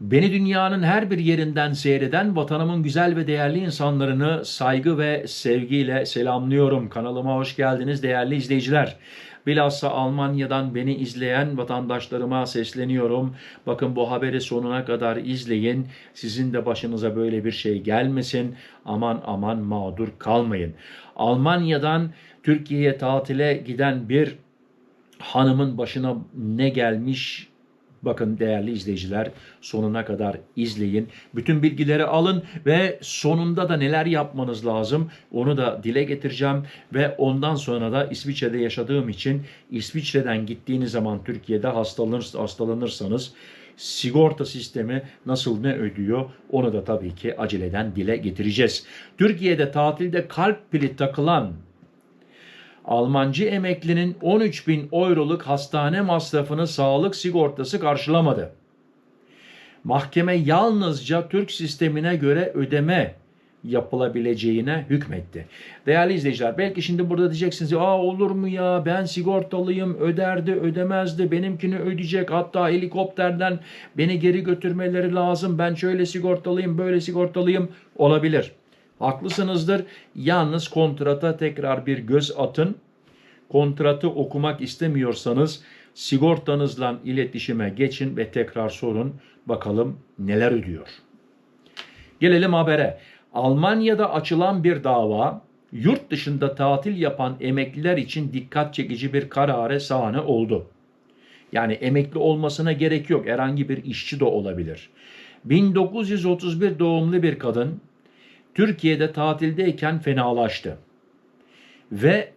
Beni dünyanın her bir yerinden seyreden vatanımın güzel ve değerli insanlarını saygı ve sevgiyle selamlıyorum. Kanalıma hoş geldiniz değerli izleyiciler. Bilhassa Almanya'dan beni izleyen vatandaşlarıma sesleniyorum. Bakın bu haberi sonuna kadar izleyin. Sizin de başınıza böyle bir şey gelmesin. Aman aman mağdur kalmayın. Almanya'dan Türkiye'ye tatile giden bir hanımın başına ne gelmiş Bakın değerli izleyiciler sonuna kadar izleyin. Bütün bilgileri alın ve sonunda da neler yapmanız lazım onu da dile getireceğim. Ve ondan sonra da İsviçre'de yaşadığım için İsviçre'den gittiğiniz zaman Türkiye'de hastalanır, hastalanırsanız sigorta sistemi nasıl ne ödüyor onu da tabii ki aceleden dile getireceğiz. Türkiye'de tatilde kalp pili takılan Almancı emeklinin 13 bin euroluk hastane masrafını sağlık sigortası karşılamadı. Mahkeme yalnızca Türk sistemine göre ödeme yapılabileceğine hükmetti. Değerli izleyiciler belki şimdi burada diyeceksiniz aa olur mu ya ben sigortalıyım öderdi ödemezdi benimkini ödeyecek hatta helikopterden beni geri götürmeleri lazım ben şöyle sigortalıyım böyle sigortalıyım olabilir. Haklısınızdır. Yalnız kontrata tekrar bir göz atın. Kontratı okumak istemiyorsanız sigortanızla iletişime geçin ve tekrar sorun bakalım neler ödüyor. Gelelim habere. Almanya'da açılan bir dava yurt dışında tatil yapan emekliler için dikkat çekici bir karare sahne oldu. Yani emekli olmasına gerek yok. Herhangi bir işçi de olabilir. 1931 doğumlu bir kadın Türkiye'de tatildeyken fenalaştı. Ve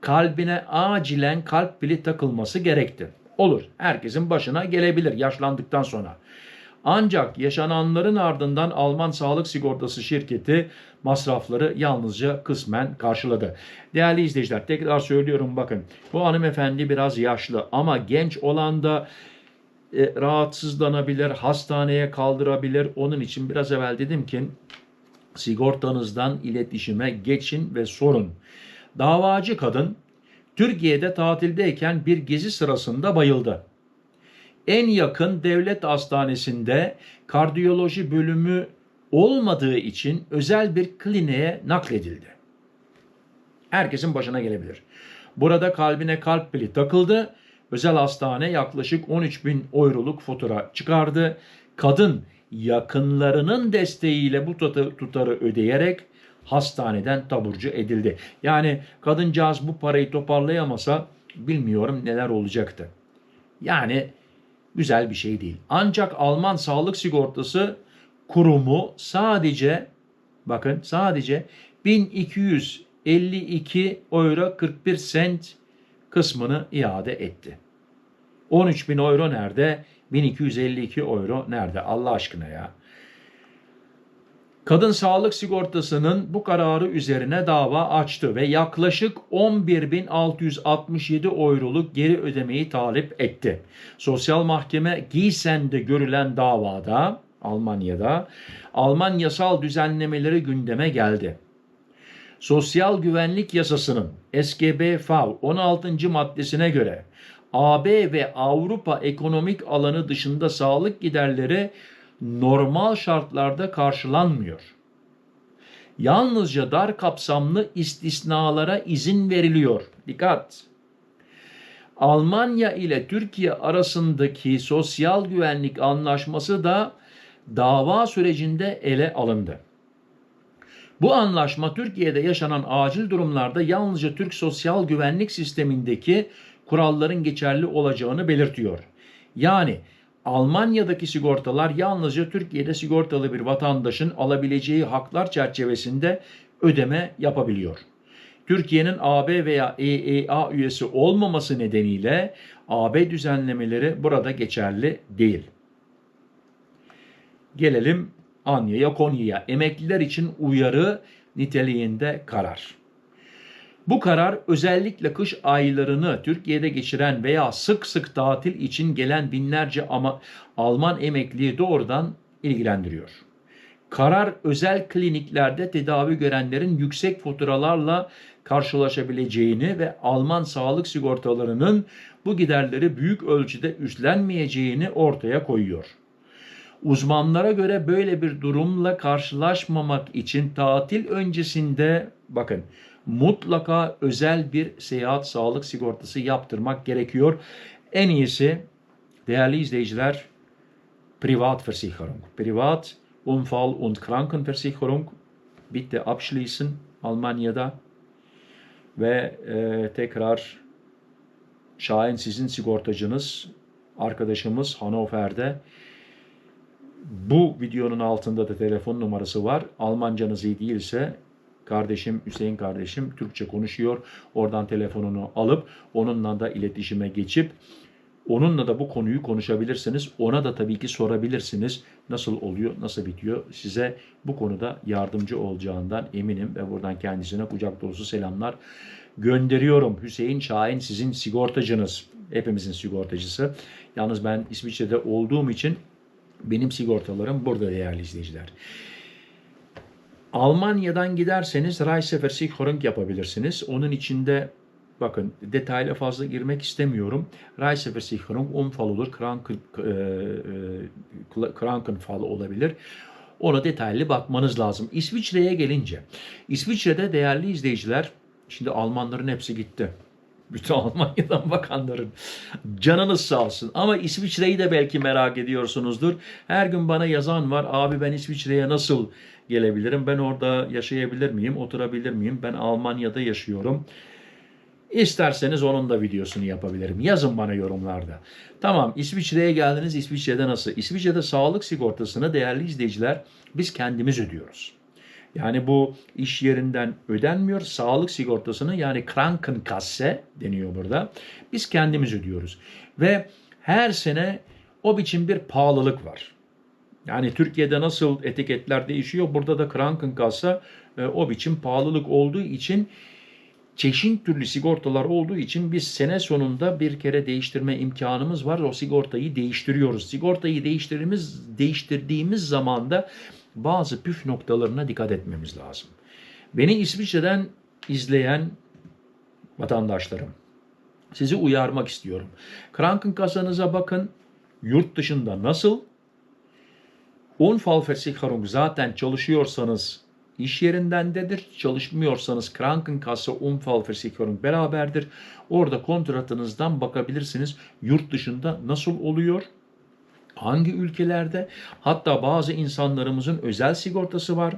kalbine acilen kalp pili takılması gerekti. Olur. Herkesin başına gelebilir yaşlandıktan sonra. Ancak yaşananların ardından Alman Sağlık Sigortası şirketi masrafları yalnızca kısmen karşıladı. Değerli izleyiciler tekrar söylüyorum bakın bu hanımefendi biraz yaşlı ama genç olan da e, rahatsızlanabilir, hastaneye kaldırabilir. Onun için biraz evvel dedim ki sigortanızdan iletişime geçin ve sorun. Davacı kadın Türkiye'de tatildeyken bir gezi sırasında bayıldı. En yakın devlet hastanesinde kardiyoloji bölümü olmadığı için özel bir kliniğe nakledildi. Herkesin başına gelebilir. Burada kalbine kalp pili takıldı. Özel hastane yaklaşık 13 bin euroluk fatura çıkardı. Kadın yakınlarının desteğiyle bu tutarı ödeyerek hastaneden taburcu edildi. Yani kadıncağız bu parayı toparlayamasa bilmiyorum neler olacaktı. Yani güzel bir şey değil. Ancak Alman Sağlık Sigortası Kurumu sadece bakın sadece 1252 euro 41 sent kısmını iade etti. 13 bin euro nerede? 1252 euro nerede? Allah aşkına ya. Kadın sağlık sigortasının bu kararı üzerine dava açtı ve yaklaşık 11.667 euroluk geri ödemeyi talep etti. Sosyal mahkeme Gießen'de görülen davada Almanya'da Alman yasal düzenlemeleri gündeme geldi. Sosyal Güvenlik Yasası'nın SGB-FAV 16. maddesine göre AB ve Avrupa ekonomik alanı dışında sağlık giderleri normal şartlarda karşılanmıyor. Yalnızca dar kapsamlı istisnalara izin veriliyor. Dikkat! Almanya ile Türkiye arasındaki sosyal güvenlik anlaşması da dava sürecinde ele alındı. Bu anlaşma Türkiye'de yaşanan acil durumlarda yalnızca Türk sosyal güvenlik sistemindeki kuralların geçerli olacağını belirtiyor. Yani Almanya'daki sigortalar yalnızca Türkiye'de sigortalı bir vatandaşın alabileceği haklar çerçevesinde ödeme yapabiliyor. Türkiye'nin AB veya EEA üyesi olmaması nedeniyle AB düzenlemeleri burada geçerli değil. Gelelim Anya'ya, Konya'ya. Emekliler için uyarı niteliğinde karar. Bu karar özellikle kış aylarını Türkiye'de geçiren veya sık sık tatil için gelen binlerce ama Alman emekliyi doğrudan ilgilendiriyor. Karar özel kliniklerde tedavi görenlerin yüksek faturalarla karşılaşabileceğini ve Alman sağlık sigortalarının bu giderleri büyük ölçüde üstlenmeyeceğini ortaya koyuyor. Uzmanlara göre böyle bir durumla karşılaşmamak için tatil öncesinde bakın mutlaka özel bir seyahat sağlık sigortası yaptırmak gerekiyor. En iyisi değerli izleyiciler Privatversicherung. Privat Unfall und Krankenversicherung bitte abschließen Almanya'da ve e, tekrar Şahin sizin sigortacınız, arkadaşımız Hannover'de. Bu videonun altında da telefon numarası var. Almancanız iyi değilse kardeşim Hüseyin kardeşim Türkçe konuşuyor. Oradan telefonunu alıp onunla da iletişime geçip onunla da bu konuyu konuşabilirsiniz. Ona da tabii ki sorabilirsiniz. Nasıl oluyor, nasıl bitiyor? Size bu konuda yardımcı olacağından eminim ve buradan kendisine kucak dolusu selamlar gönderiyorum. Hüseyin Şahin sizin sigortacınız. Hepimizin sigortacısı. Yalnız ben İsviçre'de olduğum için benim sigortalarım burada değerli izleyiciler. Almanya'dan giderseniz Reiseversicherung yapabilirsiniz. Onun içinde bakın detayla fazla girmek istemiyorum. Reiseversicherung Unfall olur, Kranken, e, e, Krankenfall olabilir. Ona detaylı bakmanız lazım. İsviçre'ye gelince, İsviçre'de değerli izleyiciler, şimdi Almanların hepsi gitti. Bütün Almanya'dan bakanların canınız sağ olsun. Ama İsviçre'yi de belki merak ediyorsunuzdur. Her gün bana yazan var. Abi ben İsviçre'ye nasıl gelebilirim? Ben orada yaşayabilir miyim? Oturabilir miyim? Ben Almanya'da yaşıyorum. İsterseniz onun da videosunu yapabilirim. Yazın bana yorumlarda. Tamam İsviçre'ye geldiniz. İsviçre'de nasıl? İsviçre'de sağlık sigortasını değerli izleyiciler biz kendimiz ödüyoruz. Yani bu iş yerinden ödenmiyor. Sağlık sigortasını yani Krankenkasse deniyor burada. Biz kendimiz ödüyoruz. Ve her sene o biçim bir pahalılık var. Yani Türkiye'de nasıl etiketler değişiyor burada da Krankenkasse e, o biçim pahalılık olduğu için çeşit türlü sigortalar olduğu için biz sene sonunda bir kere değiştirme imkanımız var. O sigortayı değiştiriyoruz. Sigortayı değiştirdiğimiz, değiştirdiğimiz zaman da bazı püf noktalarına dikkat etmemiz lazım. Beni İsviçre'den izleyen vatandaşlarım, sizi uyarmak istiyorum. Krankenkassanıza bakın, yurt dışında nasıl? Unfallversicherung zaten çalışıyorsanız iş yerindendedir. Çalışmıyorsanız Krankenkasse Unfallversicherung beraberdir. Orada kontratınızdan bakabilirsiniz. Yurt dışında nasıl oluyor? Hangi ülkelerde? Hatta bazı insanlarımızın özel sigortası var.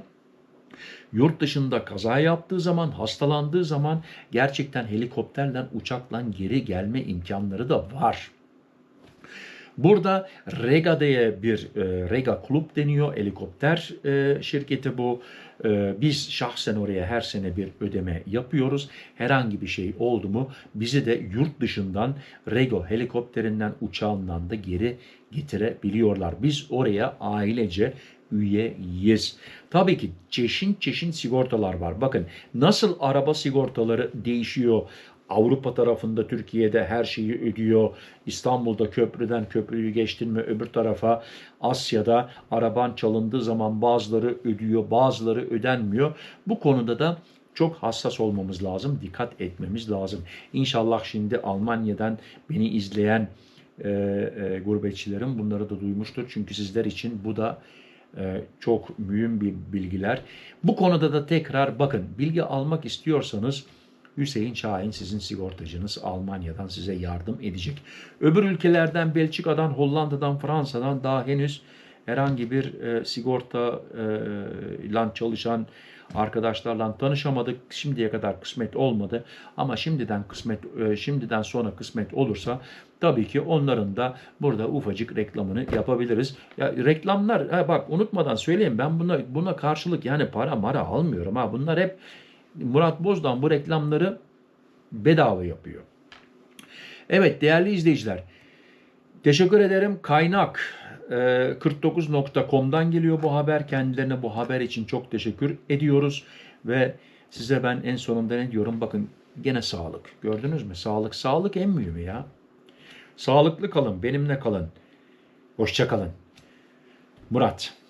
Yurt dışında kaza yaptığı zaman, hastalandığı zaman gerçekten helikopterle, uçakla geri gelme imkanları da var. Burada Rega diye bir e, Rega Club deniyor. Helikopter e, şirketi bu. E, biz şahsen oraya her sene bir ödeme yapıyoruz. Herhangi bir şey oldu mu bizi de yurt dışından Rego helikopterinden uçağından da geri getirebiliyorlar. Biz oraya ailece üyeyiz. Tabii ki çeşit çeşit sigortalar var. Bakın nasıl araba sigortaları değişiyor. Avrupa tarafında Türkiye'de her şeyi ödüyor. İstanbul'da köprüden köprüyü geçtin mi öbür tarafa Asya'da araban çalındığı zaman bazıları ödüyor bazıları ödenmiyor. Bu konuda da çok hassas olmamız lazım, dikkat etmemiz lazım. İnşallah şimdi Almanya'dan beni izleyen e, e, gurbetçilerim bunları da duymuştur. Çünkü sizler için bu da e, çok mühim bir bilgiler. Bu konuda da tekrar bakın bilgi almak istiyorsanız Hüseyin Şahin sizin sigortacınız Almanya'dan size yardım edecek. Öbür ülkelerden Belçika'dan, Hollanda'dan, Fransa'dan daha henüz herhangi bir e, sigorta e, ile çalışan arkadaşlarla tanışamadık. Şimdiye kadar kısmet olmadı ama şimdiden kısmet e, şimdiden sonra kısmet olursa tabii ki onların da burada ufacık reklamını yapabiliriz. Ya reklamlar ha bak unutmadan söyleyeyim ben buna buna karşılık yani para mara almıyorum ha. Bunlar hep Murat Bozdan bu reklamları bedava yapıyor. Evet değerli izleyiciler. Teşekkür ederim. Kaynak 49.com'dan geliyor bu haber. Kendilerine bu haber için çok teşekkür ediyoruz. Ve size ben en sonunda ne diyorum? Bakın gene sağlık. Gördünüz mü? Sağlık. Sağlık en mühimi ya. Sağlıklı kalın. Benimle kalın. Hoşça kalın. Murat.